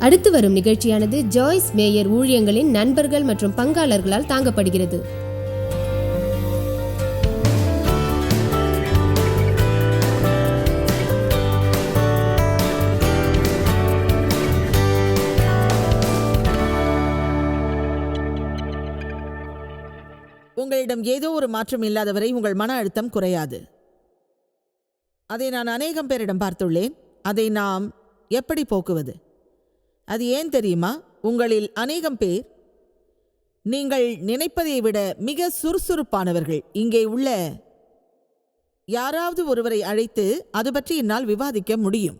அடுத்து வரும் நிகழ்ச்சியானது ஜாய்ஸ் மேயர் ஊழியங்களின் நண்பர்கள் மற்றும் பங்காளர்களால் தாங்கப்படுகிறது. உங்களிடம் ஏதோ ஒரு மாற்றம் இல்லாதவரை உங்கள் மன அழுத்தம் குறையாது. அதை நான் அநேகம் பேரிடம் பார்த்துள்ளேன். அதை நாம் எப்படி போக்குவது? அது ஏன் தெரியுமா? உங்களில் அநேகம் பேர் நீங்கள் நினைப்பதை விட மிக சுறுசுறுப்பானவர்கள். இங்கே உள்ள யாராவது ஒருவரை அழைத்து அது பற்றி என்னால் விவாதிக்க முடியும்.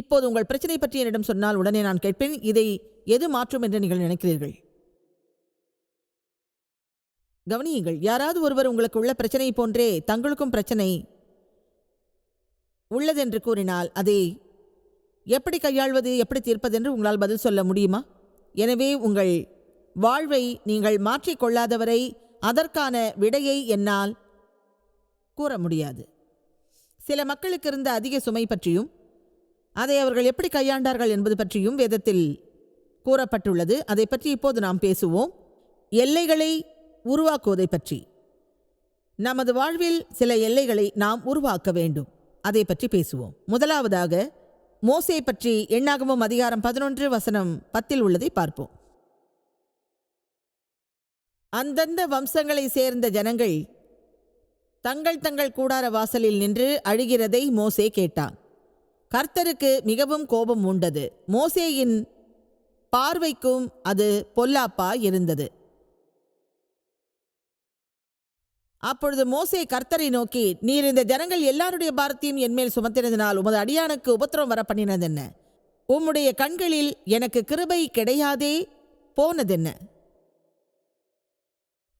இப்போது உங்கள் பிரச்சனை பற்றி என்னிடம் சொன்னால் உடனே நான் கேட்பேன். இதை எது மாற்றும் என்று நீங்கள் நினைக்கிறீர்கள்? கவனியுங்கள் யாராவது ஒருவர் உங்களுக்கு உள்ள பிரச்சனை போன்றே தங்களுக்கும் பிரச்சனை உள்ளதென்று கூறினால் அதை எப்படி கையாள்வது எப்படி தீர்ப்பது என்று உங்களால் பதில் சொல்ல முடியுமா? எனவே உங்கள் வாழ்வை நீங்கள் மாற்றிக்கொள்ளாதவரை அதற்கான விடையை என்னால் கூற முடியாது. சில மக்களுக்கு இருந்த அதிக சுமை பற்றியும் அதை அவர்கள் எப்படி கையாண்டார்கள் என்பது பற்றியும் வேதத்தில் கூறப்பட்டுள்ளது. அதை பற்றி இப்போது நாம் பேசுவோம். எல்லைகளை உருவாக்குவதை பற்றி. நமது வாழ்வில் சில எல்லைகளை நாம் உருவாக்க வேண்டும். அதை பற்றி பேசுவோம். முதலாவதாக மோசையை பற்றி எண்ணாகமும் அதிகாரம் பதினொன்று வசனம் பத்தில் உள்ளதை பார்ப்போம். அந்தந்த வம்சங்களை சேர்ந்த ஜனங்கள் தங்கள் தங்கள் கூடார வாசலில் நின்று அழுகிறதை மோசே கேட்டான். கர்த்தருக்கு மிகவும் கோபம் உண்டது. மோசேயின் பார்வைக்கும் அது பொல்லாப்பா இருந்தது. அப்பொழுது மோசே கர்த்தரை நோக்கி நீர் இந்த ஜனங்கள் எல்லாருடைய பாரத்தையும் என்மேல் சுமத்தினதினால் உமது அடியானுக்கு உபத்திரம் வர பண்ணினதென்ன உம்முடைய கண்களில் எனக்கு கிருபை கிடையாதே போனதென்ன?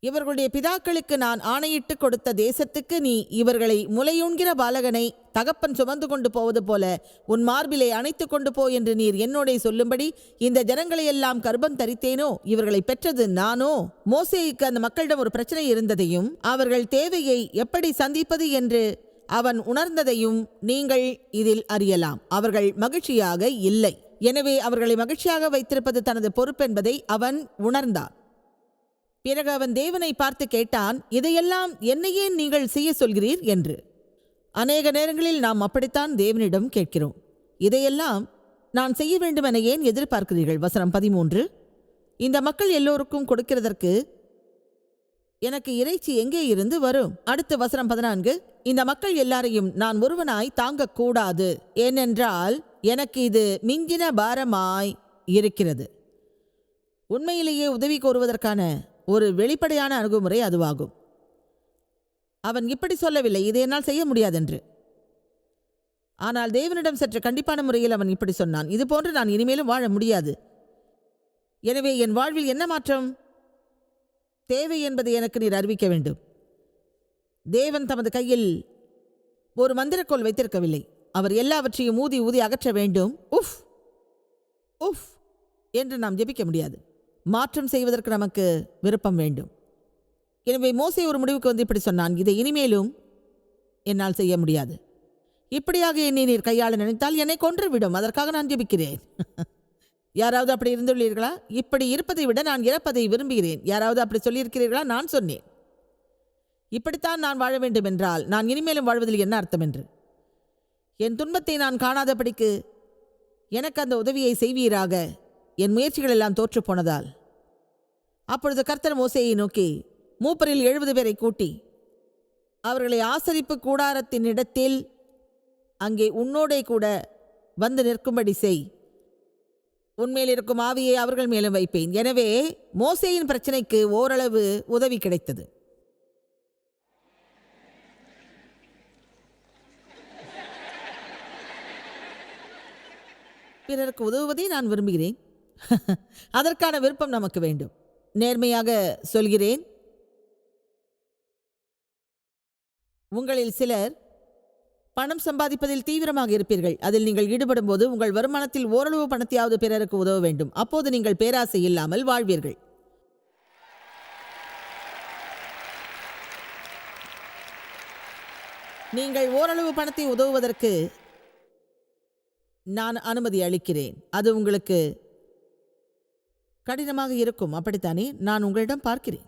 இவர்களுடைய பிதாக்களுக்கு நான் ஆணையிட்டு கொடுத்த தேசத்துக்கு நீ இவர்களை முலையுண்கிற பாலகனை தகப்பன் சுமந்து கொண்டு போவது போல உன் மார்பிலை அணைத்துக் கொண்டு போ என்று நீர் என்னோடே சொல்லும்படி இந்த ஜனங்களை எல்லாம் கர்ப்பம் தரித்தேனோ? இவர்களை பெற்றது நானோ? மோசேக்கு அந்த மக்களிடம் ஒரு பிரச்சனை இருந்ததையும் அவர்கள் தேவையை எப்படி சந்திப்பது என்று அவன் உணர்ந்ததையும் நீங்கள் இதில் அறியலாம். அவர்கள் மகிழ்ச்சியாக இல்லை. எனவே அவர்களை மகிழ்ச்சியாக வைத்திருப்பது தனது பொறுப்பென்பதை அவன் உணர்ந்தான். பிறகு அவன் தேவனை பார்த்து கேட்டான் இதையெல்லாம் என்னையே நீங்கள் செய்ய சொல்கிறீர்? என்று. அநேக நேரங்களில் நாம் அப்படித்தான் தேவனிடம் கேட்கிறோம். இதையெல்லாம் நான் செய்ய வேண்டும் என ஏன் எதிர்பார்க்கிறீர்கள்? வசனம் பதிமூன்று. இந்த மக்கள் எல்லோருக்கும் கொடுக்கிறதற்கு எனக்கு இறைச்சி எங்கே இருந்து வரும்? அடுத்த வசனம் பதினான்கு. இந்த மக்கள் எல்லாரையும் நான் ஒருவனாய் தாங்கக்கூடாது. ஏனென்றால் எனக்கு இது மிஞ்சின பாரமாய் இருக்கிறது. உண்மையிலேயே உதவி கோருவதற்கான ஒரு வெளிப்படையான அணுகுமுறை அதுவாகும். அவன் இப்படி சொல்லவில்லை இதை என்னால் செய்ய முடியாதென்று. ஆனால் தேவனிடம் சற்று கண்டிப்பான முறையில் அவன் இப்படி சொன்னான் இதுபோன்று நான் இனிமேலும் வாழ முடியாது. எனவே என் வாழ்வில் என்ன மாற்றம்? தேவை என்பதை எனக்கு நீர் அறிவிக்க வேண்டும். தேவன் தமது கையில் ஒரு மந்திரக்கோல் வைத்திருக்கவில்லை. அவர் எல்லாவற்றையும் ஊதி ஊதி அகற்ற வேண்டும். உஃப்! உஃப்! என்று நாம் ஜெபிக்க முடியாது. மாற்றம் செய்வதற்கு நமக்கு விருப்பம் வேண்டும். எனவே மோசை ஒரு முடிவுக்கு வந்து இப்படி சொன்னான் இதை இனிமேலும் என்னால் செய்ய முடியாது. இப்படியாக என்னை நீர் கையாள நினைத்தால் என்னை கொன்றுவிடும் அதற்காக நான் ஜெபிக்கிறேன். யாராவது அப்படி இருந்துள்ளீர்களா? இப்படி இருப்பதை விட நான் இறப்பதை விரும்புகிறேன். யாராவது அப்படி சொல்லியிருக்கிறீர்களா? நான் சொன்னேன். இப்படித்தான் நான் வாழ வேண்டும் என்றால் நான் இனிமேலும் வாழ்வதில் என்ன அர்த்தம் என்று? என் துன்பத்தை நான் காணாதபடிக்கு எனக்கு அந்த உதவியை செய்வீராக. என் முயற்சிகள் எல்லாம் தோற்று போனதால். அப்பொழுது கர்த்தர் மோசையை நோக்கி மூப்பரில் எழுபது பேரை கூட்டி அவர்களை ஆசரிப்பு கூடாரத்தின் இடத்தில் அங்கே உன்னோடே கூட வந்து நிற்கும்படி செய். உன்மேல் இருக்கும் ஆவியை அவர்கள் மேலும் வைப்பேன். எனவே மோசேயின் பிரச்சனைக்கு ஓரளவு உதவி கிடைத்தது. பிறருக்கு உதவுவதை நான் விரும்புகிறேன். அதற்கான விருப்பம் நமக்கு வேண்டும். நேர்மையாக சொல்கிறேன். உங்களில் சிலர் பணம் சம்பாதிப்பதில் தீவிரமாக இருப்பீர்கள். அதில் நீங்கள் ஈடுபடும் போது உங்கள் வருமானத்தில் ஓரளவு பணத்தையாவது பிறருக்கு உதவ வேண்டும். அப்போது நீங்கள் பேராசை இல்லாமல் வாழ்வீர்கள். நீங்கள் ஓரளவு பணத்தை உதவுவதற்கு நான் அனுமதி அளிக்கிறேன். அது உங்களுக்கு கடினமாக இருக்கும். அப்படித்தானே? நான் உங்களிடம் பார்க்கிறேன்.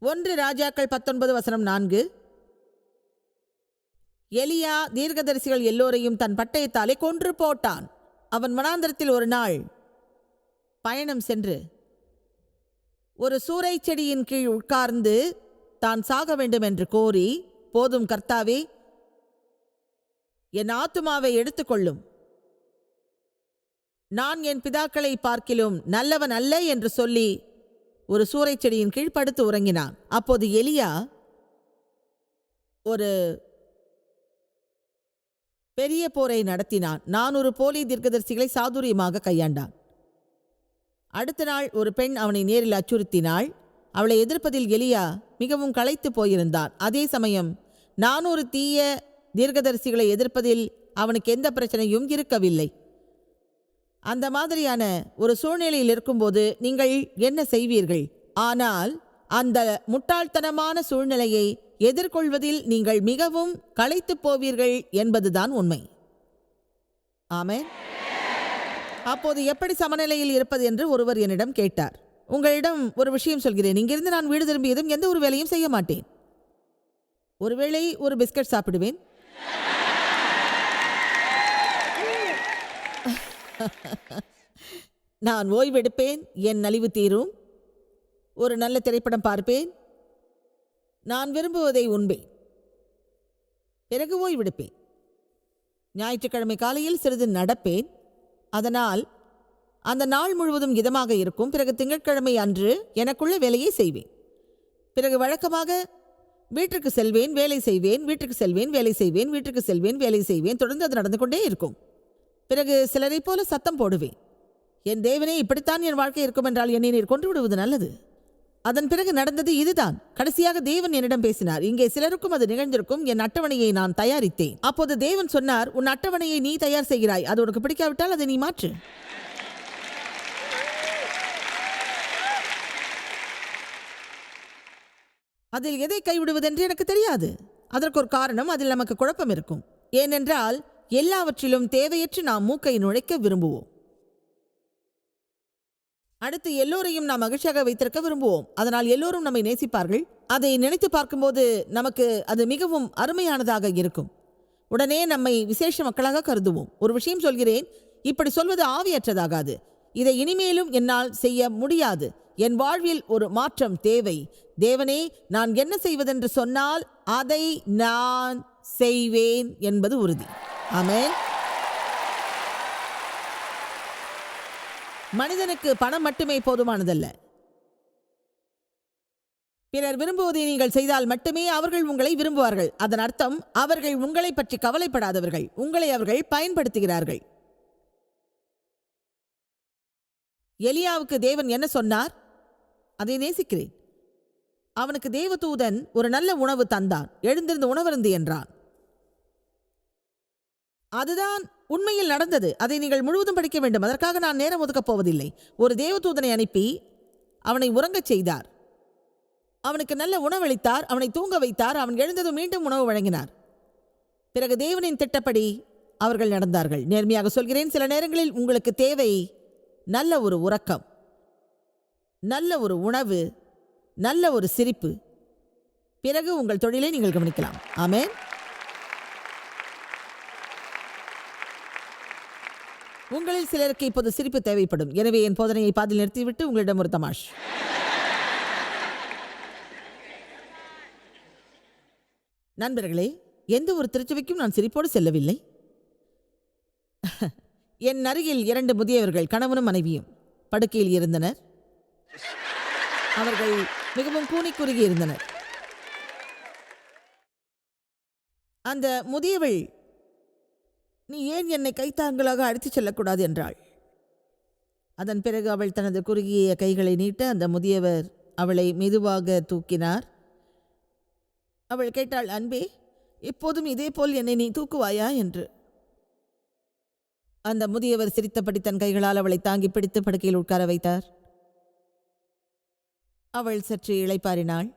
ஒன்று ராஜாக்கள் பத்தொன்பது வசனம் நான்கு. எலியா தீர்க்கதரிசிகள் எல்லோரையும் தன் பட்டயத்தாலே கொன்று போட்டான். அவன் வனாந்திரத்தில் ஒரு நாள் பயணம் சென்று ஒரு சூறை செடியின் கீழ் உட்கார்ந்து தான் சாக வேண்டும் என்று கோரி போதும் கர்த்தாவே என் ஆத்துமாவை எடுத்துக்கொள்ளும். நான் என் பிதாக்களை பார்க்கிலும் நல்லவன் அல்ல என்று சொல்லி ஒரு சூறைச் செடியின் கீழ் படுத்து உறங்கினான். அப்போது எலியா ஒரு பெரிய போரை நடத்தினான். நான் ஒரு போலி தீர்க்கதரிசிகளை சாதுரியமாக கையாண்டான். அடுத்த நாள் ஒரு பெண் அவனை நேரில் அச்சுறுத்தினாள். அவளை எதிர்ப்பதில் எலியா மிகவும் களைத்து போயிருந்தான். அதே சமயம் நானூறு தீய தீர்க்கதரிசிகளை எதிர்ப்பதில் அவனுக்கு எந்த பிரச்சனையும் இருக்கவில்லை. அந்த மாதிரியான ஒரு சூழ்நிலையில் இருக்கும்போது நீங்கள் என்ன செய்வீர்கள்? ஆனால் அந்த முட்டாள்தனமான சூழ்நிலையை எதிர்கொள்வதில் நீங்கள் மிகவும் களைத்துப் போவீர்கள் என்பதுதான் உண்மை. ஆமே அப்போது எப்படி சமநிலையில் இருப்பது என்று ஒருவர் என்னிடம் கேட்டார். உங்களிடம் ஒரு விஷயம் சொல்கிறேன். இங்கிருந்து நான் வீடு திரும்பியதும் எந்த ஒரு வேலையும் செய்ய மாட்டேன். ஒருவேளை ஒரு பிஸ்கட் சாப்பிடுவேன். நான் ஓய்வெடுப்பேன் என் நலிவு தீரும். ஒரு நல்ல திரைப்படம் பார்ப்பேன். நான் விரும்புவதை உண்பேன். பிறகு ஓய்வெடுப்பேன். ஞாயிற்றுக்கிழமை காலையில் சிறிது நடப்பேன். அதனால் அந்த நாள் முழுவதும் இதமாக இருக்கும். பிறகு திங்கட்கிழமை அன்று எனக்குள்ள வேலையை செய்வேன். பிறகு வழக்கமாக வீட்டிற்கு செல்வேன் வேலை செய்வேன் வீட்டுக்கு செல்வேன் வேலை செய்வேன் வீட்டுக்கு செல்வேன் வேலை செய்வேன். தொடர்ந்து அது நடந்து கொண்டே இருக்கும். பிறகு சிலரைப் போல சத்தம் போடுவேன். என் தேவனே இப்படித்தான் என் வாழ்க்கை இருக்கும் என்றால் என்னை நீர் கொன்று விடுவது நல்லது. அதன் பிறகு நடந்தது இதுதான். கடைசியாக தேவன் என்னிடம் பேசினார் இங்கே சிலருக்கும் அது நிகழ்ந்திருக்கும். என் அட்டவணையை நான் தயாரித்தேன். அப்போது தேவன் சொன்னார் உன் அட்டவணையை நீ தயார் செய்கிறாய். அது உனக்கு பிடிக்காவிட்டால் அதை நீ மாற்று. அதில் எதை கைவிடுவதென்று எனக்கு தெரியாது. அதற்கு ஒரு காரணம் அதில் நமக்கு குழப்பம் இருக்கும். ஏனென்றால் எல்லாவற்றிலும் தேவையற்று நாம் மூக்கை நுழைக்க விரும்புவோம். அடுத்து எல்லோரையும் நாம் மகிழ்ச்சியாக வைத்திருக்க விரும்புவோம். அதனால் எல்லோரும் நம்மை நேசிப்பார்கள். அதை நினைத்து பார்க்கும்போது நமக்கு அது மிகவும் அருமையானதாக இருக்கும். உடனே நம்மை விசேஷ மக்களாக கருதுவோம். ஒரு விஷயம் சொல்கிறேன். இப்படி சொல்வது ஆவியற்றதாகாது. இதை இனிமேலும் என்னால் செய்ய முடியாது. என் வாழ்வில் ஒரு மாற்றம் தேவை. தேவனே நான் என்ன செய்வதென்று சொன்னால் அதை நான் செய்வேன் என்பது உறுதி. அமேன் மனிதனுக்கு பணம் மட்டுமே போதுமானதல்ல. பிறர் விரும்புவதை நீங்கள் செய்தால் மட்டுமே அவர்கள் உங்களை விரும்புவார்கள். அதன் அர்த்தம் அவர்கள் உங்களை பற்றி கவலைப்படாதவர்கள். உங்களை அவர்கள் பயன்படுத்துகிறார்கள். எலியாவுக்கு தேவன் என்ன சொன்னார்? அதை நேசிக்கிறேன். அவனுக்கு தேவதூதன் ஒரு நல்ல உணவு தந்தான். எழுந்திருந்து உணவருந்து என்றான். அதுதான் உண்மையில் நடந்தது. அதை நீங்கள் முழுவதும் படிக்க வேண்டும். அதற்காக நான் நேரம் ஒதுக்கப் போவதில்லை. ஒரு தேவதூதனை அனுப்பி அவனை உறங்கச் செய்தார். அவனுக்கு நல்ல உணவளித்தார். அவனை தூங்க வைத்தார். அவன் எழுந்ததும் மீண்டும் உணவு வழங்கினார். பிறகு தேவனின் திட்டப்படி அவர்கள் நடந்தார்கள். நேர்மையாக சொல்கிறேன். சில நேரங்களில் உங்களுக்கு தேவை நல்ல ஒரு உறக்கம் நல்ல ஒரு உணவு நல்ல ஒரு சிரிப்பு. பிறகு உங்கள் தொழிலை நீங்கள் கவனிக்கலாம். ஆமேன். உங்களில் சிலருக்கு இப்போது சிரிப்பு தேவைப்படும். எனவே என் போதனையை பாதில் நிறுத்திவிட்டு உங்களிடம் ஒரு தமாஷ். நண்பர்களே எந்த ஒரு திருச்சபைக்கும் நான் சிரிப்போடு செல்லவில்லை. என் அருகில் இரண்டு முதியவர்கள் கணவனும் மனைவியும் படுக்கையில் இருந்தனர். அவர்கள் மிகவும் கூனி குறுகி இருந்தனர். அந்த முதியவள் நீ ஏன் என்னை கைத்தாங்களாக அழைத்துச் செல்லக்கூடாது என்றாள். அதன் பிறகு அவள் தனது குறுகிய கைகளை நீட்ட அந்த முதியவர் அவளை மெதுவாக தூக்கினார். அவள் கேட்டாள் அன்பே எப்போதும் இதேபோல் என்னை நீ தூக்குவாயா? என்று. அந்த முதியவர் சிரித்தபடி தன் கைகளால் அவளை தாங்கி பிடித்து படுக்கையில் உட்கார வைத்தார். அவள் சற்று இளைப்பாறினாள்.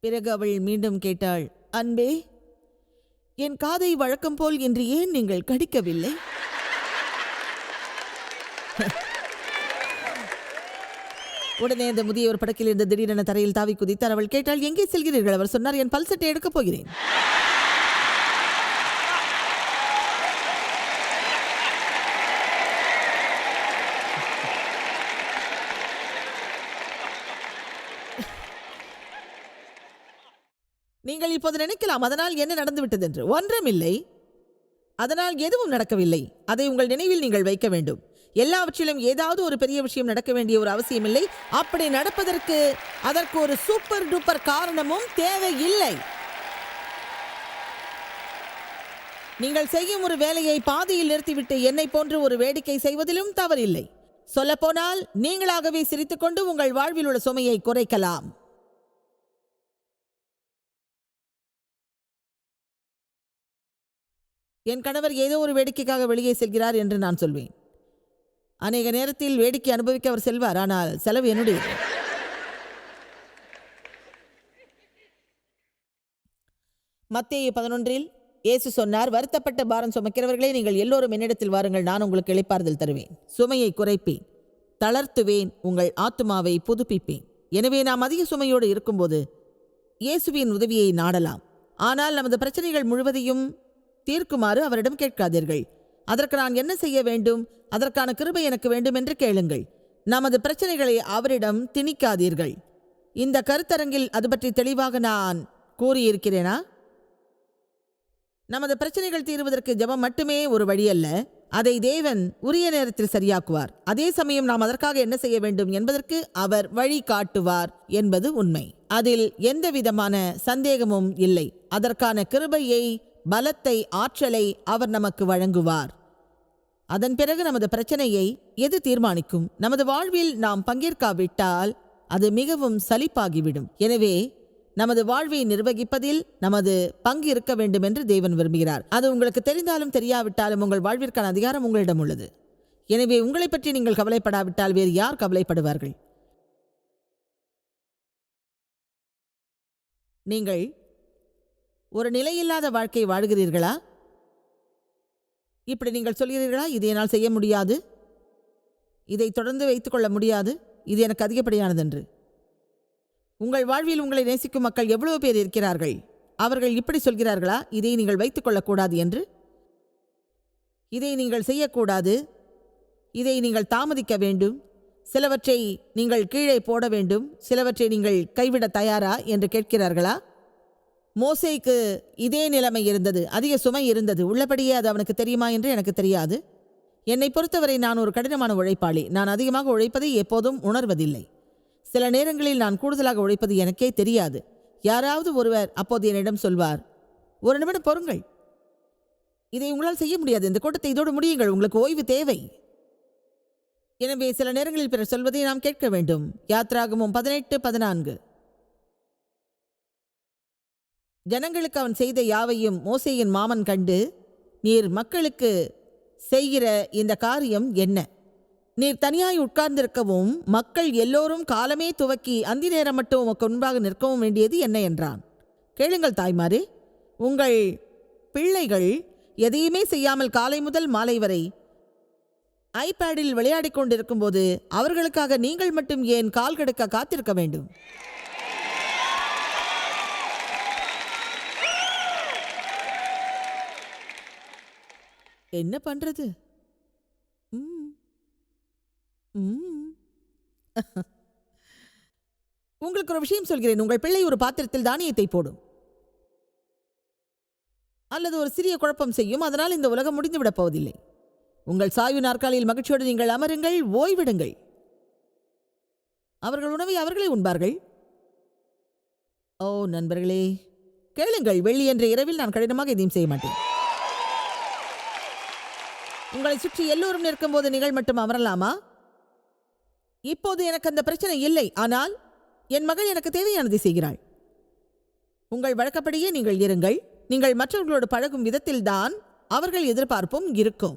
பிறகு அவள் மீண்டும் கேட்டாள் அன்பே என் காதை வழக்கம் போல் இன்று ஏன் நீங்கள் கடிக்கவில்லை? உடனே அந்த முதியவர் படக்கில் இருந்த திடீரென தரையில் தாவி குதித்தார். அவள் கேட்டால் எங்கே செல்கிறீர்கள்? அவர் சொன்னார் என் பல்சட்டை எடுக்கப் போகிறேன். நீங்கள் இப்போது நினைக்கலாம் அதனால் என்ன நடந்துவிட்டது என்று ஒன்றுமில்லை. அதனால் எதுவும் நடக்கவில்லை. அதை உங்கள் நினைவில் நீங்கள் வைக்க வேண்டும். எல்லாவற்றிலும் ஏதாவது ஒரு பெரிய விஷயம் நடக்க வேண்டிய ஒரு அவசியமில்லை. அப்படி நடப்பதற்கு அதற்கு ஒரு சூப்பர் டூப்பர் காரணமும் தேவையில்லை. நீங்கள் செய்யும் ஒரு வேலையை பாதியில் நிறுத்திவிட்டு என்னை போன்று ஒரு வேடிக்கை செய்வதிலும் தவறில்லை. சொல்லப்போனால் நீங்களாகவே சிரித்துக்கொண்டு உங்கள் வாழ்வில் உள்ள சுமையை குறைக்கலாம். என் கணவர் ஏதோ ஒரு வேடிக்கைக்காக வெளியே செல்கிறார் என்று நான் சொல்வேன். அநேக நேரத்தில் வேடிக்கை அனுபவிக்க அவர் செல்வார் ஆனால் செலவு என்னுடைய மத்திய பதினொன்றில் இயேசு சொன்னார் வருத்தப்பட்ட பாரம் சுமக்கிறவர்களே நீங்கள் எல்லோரும் என்னிடத்தில் வாருங்கள் நான் உங்களுக்கு இழைப்பார்தல் தருவேன். சுமையை குறைப்பேன் தளர்த்துவேன் உங்கள் ஆத்துமாவை புதுப்பிப்பேன். எனவே நாம் அதிக சுமையோடு இருக்கும்போது இயேசுவின் உதவியை நாடலாம். ஆனால் நமது பிரச்சனைகள் முழுவதையும் தீர்க்குமாறு அவரிடம் கேட்காதீர்கள். அதற்கு நான் என்ன செய்ய வேண்டும்? அதற்கான கிருபை எனக்கு வேண்டும் என்று கேளுங்கள். நமது பிரச்சனைகளை அவரிடம் திணிக்காதீர்கள். இந்த கருத்தரங்கில் அது பற்றி தெளிவாக நான் கூறியிருக்கிறேனா? நமது பிரச்சனைகள் தீருவதற்கு ஜபம் மட்டுமே ஒரு வழியல்ல அதை தேவன் உரிய நேரத்தில் சரியாக்குவார். அதே சமயம் நாம் அதற்காக என்ன செய்ய வேண்டும் என்பதற்கு அவர் வழி காட்டுவார் என்பது உண்மை. அதில் எந்த விதமான சந்தேகமும் இல்லை. அதற்கான கிருபையை பலத்தை ஆற்றலை அவர் நமக்கு வழங்குவார். அதன் பிறகு நமது பிரச்சனையை எது தீர்மானிக்கும்? நமது வாழ்வில் நாம் பங்கேற்காவிட்டால் அது மிகவும் சலிப்பாகிவிடும். எனவே நமது வாழ்வை நிர்வகிப்பதில் நமது பங்கு இருக்க வேண்டும் என்று தேவன் விரும்புகிறார். அது உங்களுக்கு தெரிந்தாலும் தெரியாவிட்டாலும் உங்கள் வாழ்விற்கான அதிகாரம் உங்களிடம் உள்ளது. எனவே உங்களை பற்றி நீங்கள் கவலைப்படாவிட்டால் வேறு யார் கவலைப்படுவார்கள்? நீங்கள் ஒரு நிலையில்லாத வாழ்க்கை வாழ்கிறீர்களா? இப்படி நீங்கள் சொல்கிறீர்களா? இது என்னால் செய்ய முடியாது. இதை தொடர்ந்து வைத்துக்கொள்ள முடியாது. இது எனக்கு அதிகப்படியானதென்று. உங்கள் வாழ்வில் உங்களை நேசிக்கும் மக்கள் எவ்வளவு பேர் இருக்கிறார்கள்? அவர்கள் இப்படி சொல்கிறார்களா? இதை நீங்கள் வைத்துக் கொள்ளக்கூடாது என்று. இதை நீங்கள் செய்யக்கூடாது. இதை நீங்கள் தாமதிக்க வேண்டும். சிலவற்றை நீங்கள் கீழே போட வேண்டும். சிலவற்றை நீங்கள் கைவிட தயாரா? என்று கேட்கிறார்களா? மோசைக்கு இதே நிலைமை இருந்தது. அதிக சுமை இருந்தது. உள்ளபடியே அது அவனுக்கு தெரியுமா என்று எனக்கு தெரியாது. என்னை பொறுத்தவரை நான் ஒரு கடினமான உழைப்பாளி. நான் அதிகமாக உழைப்பதை எப்போதும் உணர்வதில்லை. சில நேரங்களில் நான் கூடுதலாக உழைப்பது எனக்கே தெரியாது. யாராவது ஒருவர் அப்போது என்னிடம் சொல்வார் ஒரு நிமிடம் பொறுங்கள். இதை உங்களால் செய்ய முடியாது. இந்த கூட்டத்தை இதோடு முடியுங்கள். உங்களுக்கு ஓய்வு தேவை. எனவே சில நேரங்களில் பிறர் சொல்வதை நாம் கேட்க வேண்டும். யாத்ராகமும் பதினெட்டு பதினான்கு. ஜனங்களுக்கு அவன் செய்த யாவையும் மோசேயின் மாமன் கண்டு நீர் மக்களுக்கு செய்கிற இந்த காரியம் என்ன? நீர் தனியாய் உட்கார்ந்திருக்கவும் மக்கள் எல்லோரும் காலமே துவக்கி அந்தி நேரம் மட்டும் உமக்கு முன்பாக நிற்கவும் வேண்டியது என்ன? என்றான். கேளுங்கள் தாய்மாரே உங்கள் பிள்ளைகள் எதையுமே செய்யாமல் காலை முதல் மாலை வரை ஐபேடில் விளையாடிக் கொண்டிருக்கும்போது அவர்களுக்காக நீங்கள் மட்டும் ஏன் கால் கெடுக்க காத்திருக்க வேண்டும்? என்ன பண்றது? ம். ம். உங்களுக்கு ஒரு விஷயம் சொல்கிறேன். உங்கள் பிள்ளை ஒரு பாத்திரத்தில் தானியத்தை போடும். அல்லது ஒரு சிறிய குழப்பம் செய்யும். அதனால் இந்த உலகம் முடிந்துவிடப் போவதில்லை. உங்கள் சாய்வு நாற்காலியில் மகிழ்ச்சியோடு நீங்கள் அமருங்கள். ஓய்விடுங்கள். அவர்கள் உணவை அவர்களே உண்பார்கள். ஓ நண்பர்களே. கேளுங்கள். வெள்ளி என்ற இரவில் நான் கடினமாக எதையும் செய்ய மாட்டேன். உங்களை சுற்றி எல்லோரும் நிற்கும்போது நீங்கள் மட்டும் அமரலாமா? இப்போது எனக்கு அந்த பிரச்சனை இல்லை ஆனால் என் மகள் எனக்கு தேவையானதை செய்கிறாள். உங்கள் வழக்கப்படியே நீங்கள் இருங்கள். நீங்கள் மற்றவர்களோடு பழகும் விதத்தில்தான் அவர்கள் எதிர்பார்ப்பும் இருக்கும்.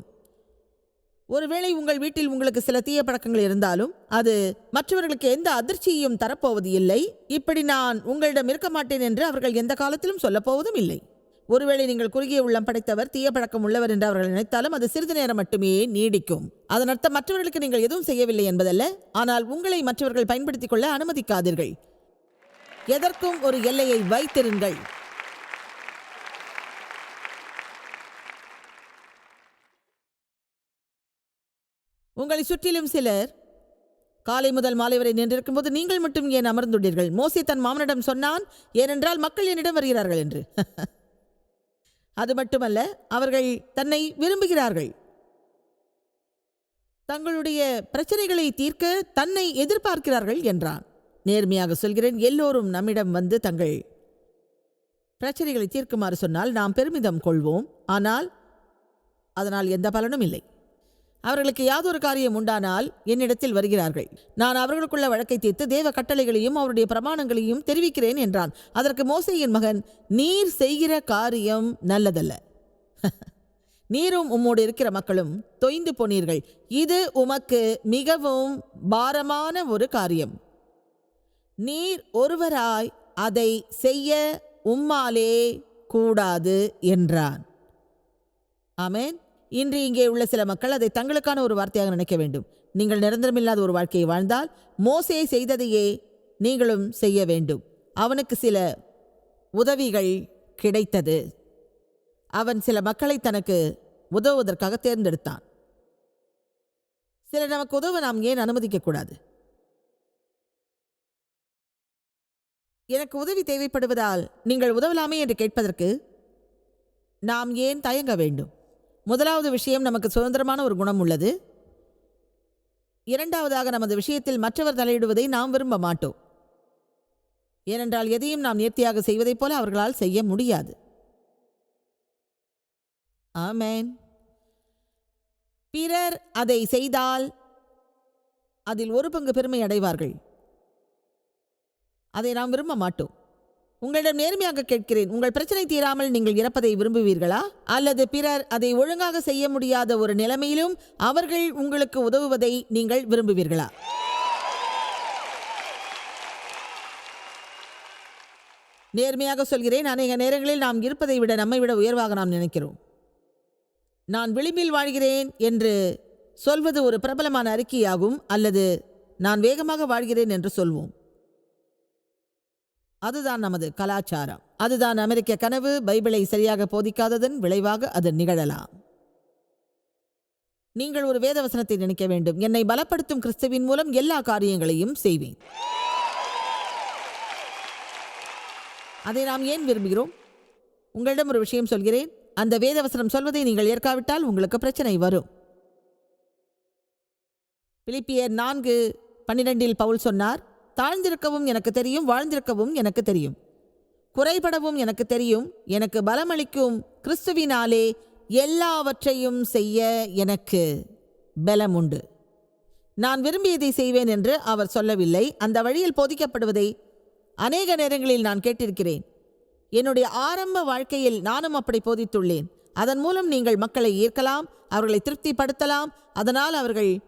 ஒருவேளை உங்கள் வீட்டில் உங்களுக்கு சில தீய பழக்கங்கள் இருந்தாலும் அது மற்றவர்களுக்கு எந்த அதிர்ச்சியையும் தரப்போவது இல்லை. இப்படி நான் உங்களிடம் இருக்க மாட்டேன் என்று அவர்கள் எந்த காலத்திலும் சொல்லப்போவதும் இல்லை. ஒருவேளை நீங்கள் குறுகிய உள்ளம் படைத்தவர் தீய பழக்கம் உள்ளவர் என்று அவர்கள் நினைத்தாலும் அது சிறிது நேரம் மட்டுமே நீடிக்கும். அதன் அர்த்தம் மற்றவர்களுக்கு நீங்கள் எதுவும் செய்யவில்லை என்பதல்ல. ஆனால் உங்களை மற்றவர்கள் பயன்படுத்திக் கொள்ள அனுமதிக்காதீர்கள். எதற்கும் ஒரு எல்லையை வைத்திருங்கள். உங்களை சுற்றிலும் சிலர் காலை முதல் மாலை வரை நின்றிருக்கும் போது நீங்கள் மட்டும் ஏன் அமர்ந்துள்ளீர்கள்? மோசி தன் மாமனிடம் சொன்னான் ஏனென்றால் மக்கள் என்னிடம் வருகிறார்கள் என்று. அது மட்டுமல்ல அவர்கள் தன்னை விரும்புகிறார்கள். தங்களுடைய பிரச்சனைகளை தீர்க்க தன்னை எதிர்பார்க்கிறார்கள் என்றான். நேர்மையாக சொல்கிறேன் எல்லோரும் நம்மிடம் வந்து தங்கள் பிரச்சனைகளை தீர்க்குமாறு சொன்னால் நாம் பெருமிதம் கொள்வோம். ஆனால் அதனால் எந்த பலனும் இல்லை. அவர்களுக்கு யாதொரு காரியம் உண்டானால் என்னிடத்தில் வருகிறார்கள். நான் அவர்களுக்குள்ள வழக்கை தீர்த்து தேவ கட்டளைகளையும் அவருடைய பிரமாணங்களையும் தெரிவிக்கிறேன் என்றான். அதற்கு மோசையின் மகன் நீர் செய்கிற காரியம் நல்லதல்ல. நீரும் உம்மோடு இருக்கிற மக்களும் தொய்ந்து போனீர்கள். இது உமக்கு மிகவும் பாரமான ஒரு காரியம். நீர் ஒருவராய் அதை செய்ய உம்மாலே கூடாது என்றான். ஆமேன். இன்று இங்கே உள்ள சில மக்கள் அதை தங்களுக்கான ஒரு வார்த்தையாக நினைக்க வேண்டும். நீங்கள் நிரந்தரமில்லாத ஒரு வாழ்க்கையை வாழ்ந்தால் மோசே செய்ததையே நீங்களும் செய்ய வேண்டும். அவனுக்கு சில உதவிகள் கிடைத்தது. அவன் சில மக்களை தனக்கு உதவுவதற்காக தேர்ந்தெடுத்தான். சில நமக்கு உதவ நாம் ஏன் அனுமதிக்கக்கூடாது? எனக்கு உதவி தேவைப்படுவதால் நீங்கள் உதவலாமே என்று கேட்பதற்கு நாம் ஏன் தயங்க வேண்டும்? முதலாவது விஷயம் நமக்கு சுதந்திரமான ஒரு குணம் உள்ளது. இரண்டாவதாக நமது விஷயத்தில் மற்றவர் தலையிடுவதை நாம் விரும்ப மாட்டோம். ஏனென்றால் எதையும் நாம் நேர்த்தியாக செய்வதைப் போல அவர்களால் செய்ய முடியாது. ஆமேன். பிறர் அதை செய்தால் அதில் ஒரு பங்கு பெருமை அடைவார்கள். அதை நாம் விரும்ப மாட்டோம். உங்களிடம் நேர்மையாக கேட்கிறேன். உங்கள் பிரச்சனை தீராமல் நீங்கள் இறப்பதை விரும்புவீர்களா? அல்லது பிறர் அதை ஒழுங்காக செய்ய முடியாத ஒரு நிலைமையிலும் அவர்கள் உங்களுக்கு உதவுவதை நீங்கள் விரும்புவீர்களா? நேர்மையாக சொல்கிறேன். அநேக நேரங்களில் நாம் இருப்பதை விட நம்மை விட உயர்வாக நாம் நினைக்கிறோம். நான் விளிம்பில் வாழ்கிறேன் என்று சொல்வது ஒரு பிரபலமான அறிக்கையாகும். அல்லது நான் வேகமாக வாழ்கிறேன் என்று சொல்வோம். அதுதான் நமது கலாச்சாரம். அதுதான் அமெரிக்க கனவு. பைபிளை சரியாக போதிக்காததன் விளைவாக அது நிகழலாம். நீங்கள் ஒரு வேதவசனத்தை நினைக்க வேண்டும். என்னை பலப்படுத்தும் கிறிஸ்துவின் மூலம் எல்லா காரியங்களையும் செய்வேன். அதை நாம் ஏன் விரும்புகிறோம்? உங்களிடம் ஒரு விஷயம் சொல்கிறேன். அந்த வேதவசனம் சொல்வதை நீங்கள் ஏற்காவிட்டால் உங்களுக்கு பிரச்சனை வரும். பிலிப்பியர் நான்கு பன்னிரெண்டில் பவுல் சொன்னார் தாழ்ந்திருக்கவும் எனக்கு தெரியும் வாழ்ந்திருக்கவும் எனக்கு தெரியும். குறைபடவும் எனக்கு தெரியும் எனக்கு பலமளிக்கும் கிறிஸ்துவினாலே எல்லாவற்றையும் செய்ய எனக்கு பலம் உண்டு. நான் விரும்பியதை செய்வேன் என்று அவர் சொல்லவில்லை. அந்த வழியில் போதிக்கப்படுவதை அநேக நேரங்களில் நான் கேட்டிருக்கிறேன். என்னுடைய ஆரம்ப வாழ்க்கையில் நானும் அப்படி போதித்துள்ளேன். அதன் மூலம் நீங்கள் மக்களை ஈர்க்கலாம் அவர்களை திருப்திப்படுத்தலாம். அதனால் அவர்கள்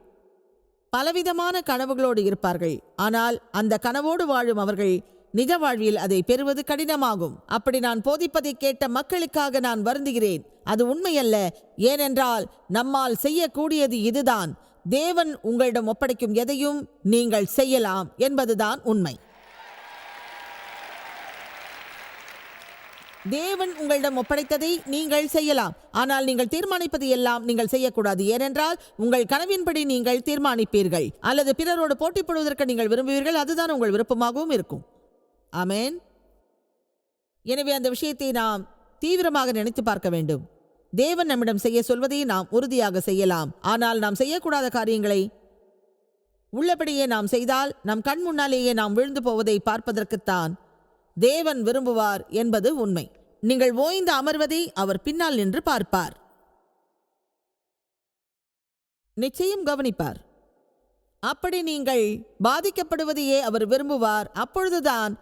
பலவிதமான கனவுகளோடு இருப்பார்கள். ஆனால் அந்த கனவோடு வாழும் அவர்கள் நிஜ வாழ்வில் அதை பெறுவது கடினமாகும். அப்படி நான் போதிப்பதை கேட்ட மக்களுக்காக நான் வருந்துகிறேன். அது உண்மையல்ல. ஏனென்றால் நம்மால் செய்யக்கூடியது இதுதான். தேவன் உங்களிடம் ஒப்படைக்கும் எதையும் நீங்கள் செய்யலாம் என்பதுதான் உண்மை. தேவன் உங்களிடம் ஒப்படைத்ததை நீங்கள் செய்யலாம். ஆனால் நீங்கள் தீர்மானிப்பது எல்லாம் நீங்கள் செய்யக்கூடாது. ஏனென்றால் உங்கள் கனவின்படி நீங்கள் தீர்மானிப்பீர்கள். அல்லது பிறரோடு போட்டி போடுவதற்கு நீங்கள் விரும்புவீர்கள். அதுதான் உங்கள் விருப்பமாகவும் இருக்கும். ஆமேன். எனவே அந்த விஷயத்தை நாம் தீவிரமாக நினைத்து பார்க்க வேண்டும். தேவன் நம்மிடம் செய்ய சொல்வதை நாம் உறுதியாக செய்யலாம். ஆனால் நாம் செய்யக்கூடாத காரியங்களை உள்ளபடியே நாம் செய்தால் நம் கண் முன்னாலேயே நாம் விழுந்து போவதை பார்ப்பதற்குத்தான் தேவன் விரும்புவார் என்பது உண்மை. நீங்கள் ஓய்ந்து அமர்வதை அவர் பின்னால் நின்று பார்ப்பார். நிச்சயம் கவனிப்பார். அப்படி நீங்கள் பாதிக்கப்படுவதையே அவர் விரும்புவார். அப்பொழுதுதான்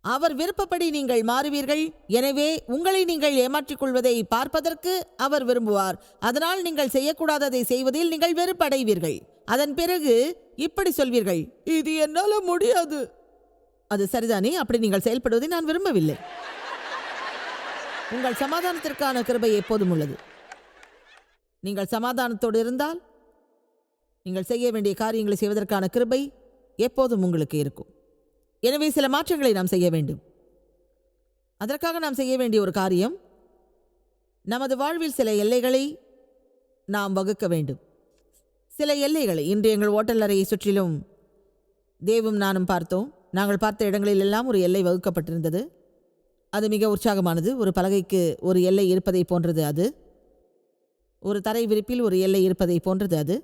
அவர் விருப்பப்படி நீங்கள் மாறுவீர்கள். எனவே உங்களை நீங்கள் ஏமாற்றிக் கொள்வதை பார்ப்பதற்கு அவர் விரும்புவார். அதனால் நீங்கள் செய்யக்கூடாததை செய்வதில் நீங்கள் வெறுப்படைவீர்கள். அதன் பிறகு இப்படி சொல்வீர்கள். இது என்னால முடியாது. அது சரிதானே? அப்படி நீங்கள் செயல்படுவதை நான் விரும்பவில்லை. உங்கள் சமாதானத்திற்கான கிருபை எப்போதும் உள்ளது. நீங்கள் சமாதானத்தோடு இருந்தால் நீங்கள் செய்ய வேண்டிய காரியங்களை செய்வதற்கான கிருபை எப்போதும் உங்களுக்கு இருக்கும். எனவே சில மாற்றங்களை நாம் செய்ய வேண்டும். அதற்காக நாம் செய்ய வேண்டிய ஒரு காரியம் நமது வாழ்வில் சில எல்லைகளை நாம் வகுக்க வேண்டும். சில எல்லைகளை இன்று எங்கள் ஓட்டல் அறையை சுற்றிலும் தேவும் நானும் பார்த்தோம். நாங்கள் பார்த்த இடங்களில் எல்லாம் ஒரு எல்லை வகுக்கப்பட்டிருந்தது. அது மிக உற்சாகமானது. ஒரு பலகைக்கு ஒரு எல்லை இருப்பதை போன்றது அது. ஒரு தரை விரிப்பில் ஒரு எல்லை இருப்பதை போன்றது அது.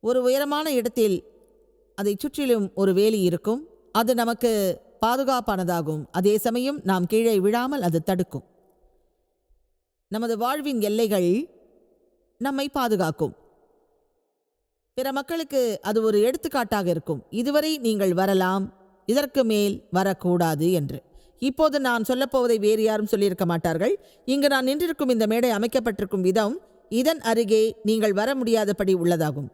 ஒரு உயரமான இடத்தில் அதை சுற்றிலும் ஒரு வேலி இருக்கும். அது நமக்கு பாதுகாப்பானதாகும். அதே சமயம் நாம் கீழே விழாமல் அது தடுக்கும். நமது வாழ்வின் எல்லைகள் நம்மை பாதுகாக்கும். பிற மக்களுக்கு அது ஒரு எடுத்துக்காட்டாக இருக்கும். இதுவரை நீங்கள் வரலாம் இதற்கு மேல் வரக்கூடாது என்று. இப்போது நான் சொல்லப்போவதை வேறு யாரும் சொல்லியிருக்க மாட்டார்கள். இங்கு நான் நின்றிருக்கும் இந்த மேடை அமைக்கப்பட்டிருக்கும் விதம் இதன் அருகே நீங்கள் வர முடியாதபடி உள்ளதாகும்.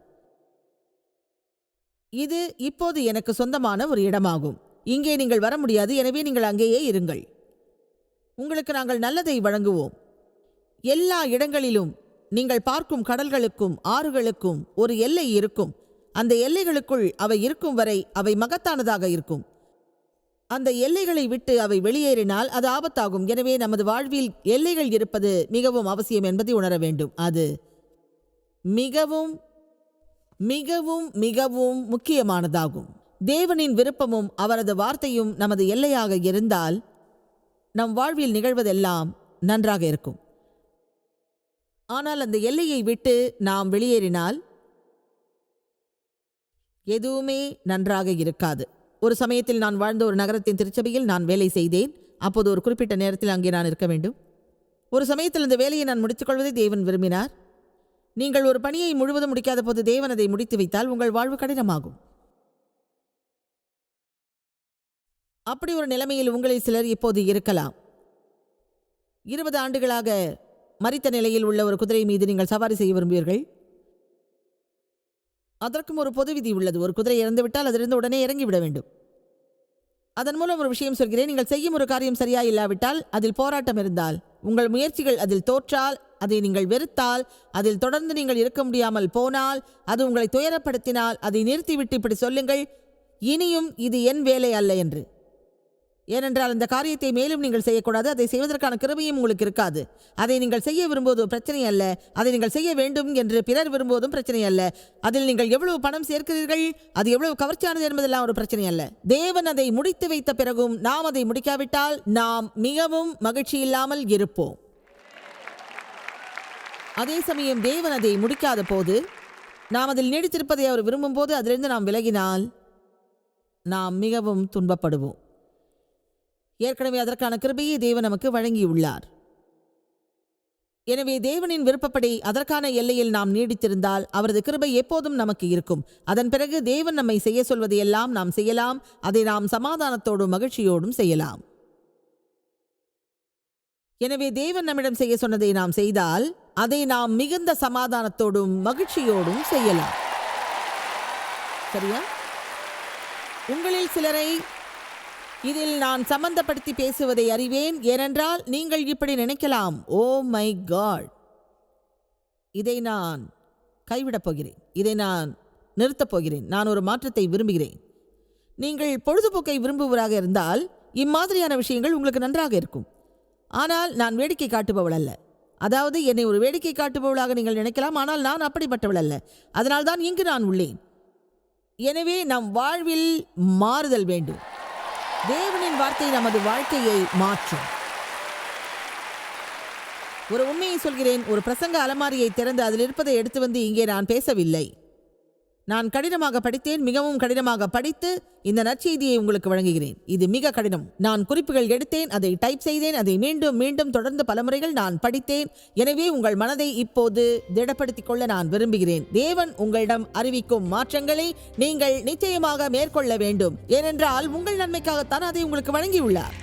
இது இப்போது எனக்கு சொந்தமான ஒரு இடமாகும். இங்கே நீங்கள் வர முடியாது எனவே நீங்கள் அங்கேயே இருங்கள். உங்களுக்கு நாங்கள் நல்லதை வழங்குவோம். எல்லா இடங்களிலும் நீங்கள் பார்க்கும் கடல்களுக்கும் ஆறுகளுக்கும் ஒரு எல்லை இருக்கும். அந்த எல்லைகளுக்குள் அவை இருக்கும் வரை அவை மகத்தானதாக இருக்கும். அந்த எல்லைகளை விட்டு அவை வெளியேறினால் அது ஆபத்தாகும். எனவே நமது வாழ்வில் எல்லைகள் இருப்பது மிகவும் அவசியம் என்பதை உணர வேண்டும். அது மிகவும் மிகவும் மிகவும் முக்கியமானதாகும். தேவனின் விருப்பமும் அவரது வார்த்தையும் நமது எல்லையாக இருந்தால் நம் வாழ்வில் நிகழ்வதெல்லாம் நன்றாக இருக்கும். ஆனால் அந்த எல்லையை விட்டு நாம் வெளியேறினால் எதுவுமே நன்றாக இருக்காது. ஒரு சமயத்தில் நான் வாழ்ந்த ஒரு நகரத்தின் திருச்சபையில் நான் வேலை செய்தேன். அப்போது ஒரு குறிப்பிட்ட நேரத்தில் அங்கே நான் இருக்க வேண்டும். ஒரு சமயத்தில் அந்த வேலையை நான் முடித்துக்கொள்வதை தேவன் விரும்பினார். நீங்கள் ஒரு பணியை முழுவதும் முடிக்காத போது தேவன் அதை முடித்து வைத்தால் உங்கள் வாழ்வு கடினமாகும். அப்படி ஒரு நிலைமையில் உங்களில் சிலர் இப்போது இருக்கலாம். இருபது ஆண்டுகளாக மறித்த நிலையில் உள்ள ஒரு குதிரை மீது நீங்கள் சவாரி செய்ய விரும்புவீர்கள்? அதற்கும் ஒரு பொது விதி உள்ளது. ஒரு குதிரை இறந்துவிட்டால் அதிலிருந்து உடனே இறங்கிவிட வேண்டும். அதன் மூலம் ஒரு விஷயம் சொல்கிறேன். நீங்கள் செய்யும் ஒரு காரியம் சரியா இல்லாவிட்டால் அதில் போராட்டம் இருந்தால் உங்கள் முயற்சிகள் அதில் தோற்றால் அதை நீங்கள் வெறுத்தால் அதில் தொடர்ந்து நீங்கள் இருக்க முடியாமல் போனால் அது உங்களை துயரப்படுத்தினால் அதை நிறுத்திவிட்டு இப்படி சொல்லுங்கள். இனியும் இது என் வேலை அல்ல என்று. ஏனென்றால் அந்த காரியத்தை மேலும் நீங்கள் செய்யக்கூடாது அதை செய்வதற்கான கிருபையும் உங்களுக்கு இருக்காது. அதை நீங்கள் செய்ய விரும்புவதும் பிரச்சனை அல்ல. அதை நீங்கள் செய்ய வேண்டும் என்று பிறர் விரும்புவதும் பிரச்சனை அல்ல. அதில் நீங்கள் எவ்வளவு பணம் சேர்க்கிறீர்கள் அது எவ்வளவு கவர்ச்சியானது என்பதெல்லாம் ஒரு பிரச்சனை அல்ல. தேவன் அதை முடித்து வைத்த பிறகும் நாம் அதை முடிக்காவிட்டால் நாம் மிகவும் மகிழ்ச்சி இல்லாமல் இருப்போம். அதே சமயம் தேவன் அதை முடிக்காத போது நாம் அதில் நீடித்திருப்பதை அவர் விரும்பும்போது அதிலிருந்து நாம் விலகினால் நாம் மிகவும் துன்பப்படுவோம். ஏற்கனவே அதற்கான கிருபையை தேவன் நமக்கு வழங்கியுள்ளார். எனவே தேவனின் விருப்பப்படி அதற்கான எல்லையில் நாம் நீடித்திருந்தால் அவரது கிருபை எப்போதும் நமக்கு இருக்கும். அதன் பிறகு தேவன் நம்மை செய்ய சொல்வதையெல்லாம் நாம் செய்யலாம். அதை நாம் சமாதானத்தோடும் மகிழ்ச்சியோடும் செய்யலாம். எனவே தேவன் நம்மிடம் செய்ய சொன்னதை நாம் செய்தால் அதை நாம் மிகுந்த சமாதானத்தோடும் மகிழ்ச்சியோடும் செய்யலாம். சரியா? உங்களில் சிலரை இதில் நான் சம்பந்தப்படுத்தி பேசுவதை அறிவேன். ஏனென்றால் நீங்கள் இப்படி நினைக்கலாம். Oh my god. இதை நான் கைவிடப் போகிறேன். இதை நான் நிறுத்தப் போகிறேன். நான் ஒரு மாற்றத்தை விரும்புகிறேன். நீங்கள் பொழுதுபோக்கை விரும்புவராக இருந்தால் இம்மாதிரியான விஷயங்கள் உங்களுக்கு நன்றாக இருக்கும். ஆனால் நான் வேடிக்கை காட்டுபவள் அல்ல. அதாவது என்னை ஒரு வேடிக்கை காட்டுபவளாக நீங்கள் நினைக்கலாம். ஆனால் நான் அப்படிப்பட்டவள் அல்ல. அதனால்தான் இங்கு நான் உள்ளேன். எனவே நம் வாழ்வில் மாறுதல் வேண்டும். தேவனின் வார்த்தை நமது வாழ்க்கையை மாற்றும். ஒரு உண்மையை சொல்கிறேன். ஒரு பிரசங்க அலமாரியை திறந்து அதில் இருப்பதை எடுத்து வந்து இங்கே நான் பேசவில்லை. நான் கடினமாக படித்தேன் மிகவும் கடினமாக படித்து இந்த நற்செய்தியை உங்களுக்கு வழங்குகிறேன். இது மிக கடினம். நான் குறிப்புகள் எடுத்தேன் அதை டைப் செய்தேன் அதை மீண்டும் மீண்டும் தொடர்ந்து பல முறைகள் நான் படித்தேன். எனவே உங்கள் மனதை இப்போது திடப்படுத்திக் கொள்ள நான் விரும்புகிறேன். தேவன் உங்களிடம் அறிவிக்கும் மாற்றங்களை நீங்கள் நிச்சயமாக மேற்கொள்ள வேண்டும். ஏனென்றால் உங்கள் நன்மைக்காகத்தான் அதை உங்களுக்கு வழங்கியுள்ளார்.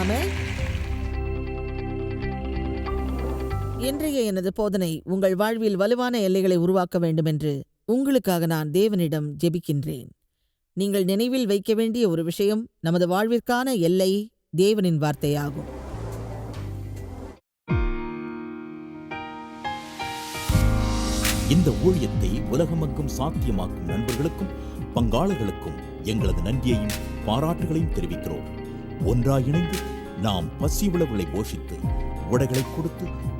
ஆமாம் இன்றைய எனது போதனை உங்கள் வாழ்வில் வலுவான எல்லைகளை உருவாக்க வேண்டும் என்று உங்களுக்காக நான் தேவனிடம் ஜெபிக்கின்றேன். நீங்கள் நினைவில் வைக்க வேண்டிய ஒரு விஷயம் நமது வாழ்விற்கான எல்லை தேவனின் வார்த்தையாகும். இந்த ஊழியத்தை உலகமங்கும் சாத்தியமாக்கும் நண்பர்களுக்கும் பங்காளர்களுக்கும் எங்களது நன்றியையும் பாராட்டுகளையும் தெரிவிக்கிறோம். ஒன்றாக இணைந்து நாம் பசி உழவுகளை போஷித்து உடைகளை கொடுத்து